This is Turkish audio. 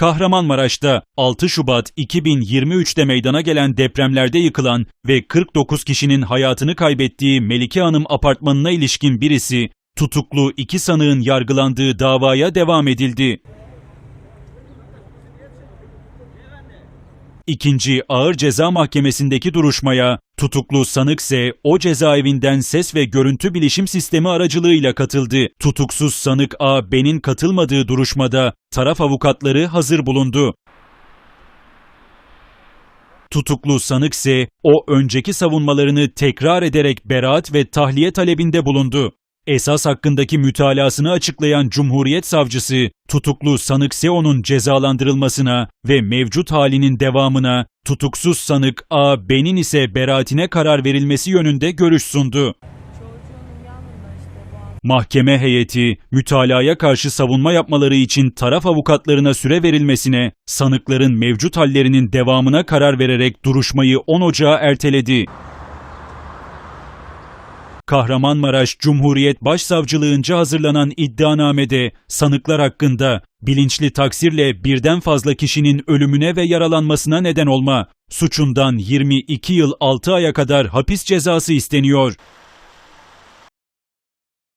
Kahramanmaraş'ta 6 Şubat 2023'te meydana gelen depremlerde yıkılan ve 49 kişinin hayatını kaybettiği Melike Hanım apartmanına ilişkin birisi, tutuklu iki sanığın yargılandığı davaya devam edildi. İkinci Ağır Ceza Mahkemesi'ndeki duruşmaya tutuklu sanık ise o cezaevinden ses ve görüntü bilişim sistemi aracılığıyla katıldı. Tutuksuz sanık A B'nin katılmadığı duruşmada taraf avukatları hazır bulundu. Tutuklu sanık ise o önceki savunmalarını tekrar ederek beraat ve tahliye talebinde bulundu. Esas hakkındaki mütalasını açıklayan Cumhuriyet Savcısı, tutuklu sanık Seo'nun cezalandırılmasına ve mevcut halinin devamına, tutuksuz sanık A. B'nin ise beraatine karar verilmesi yönünde görüş sundu. Mahkeme heyeti, mütalaya karşı savunma yapmaları için taraf avukatlarına süre verilmesine, sanıkların mevcut hallerinin devamına karar vererek duruşmayı 10 Ocağı erteledi. Kahramanmaraş Cumhuriyet Başsavcılığınca hazırlanan iddianamede sanıklar hakkında bilinçli taksirle birden fazla kişinin ölümüne ve yaralanmasına neden olma suçundan 22 yıl 6 aya kadar hapis cezası isteniyor.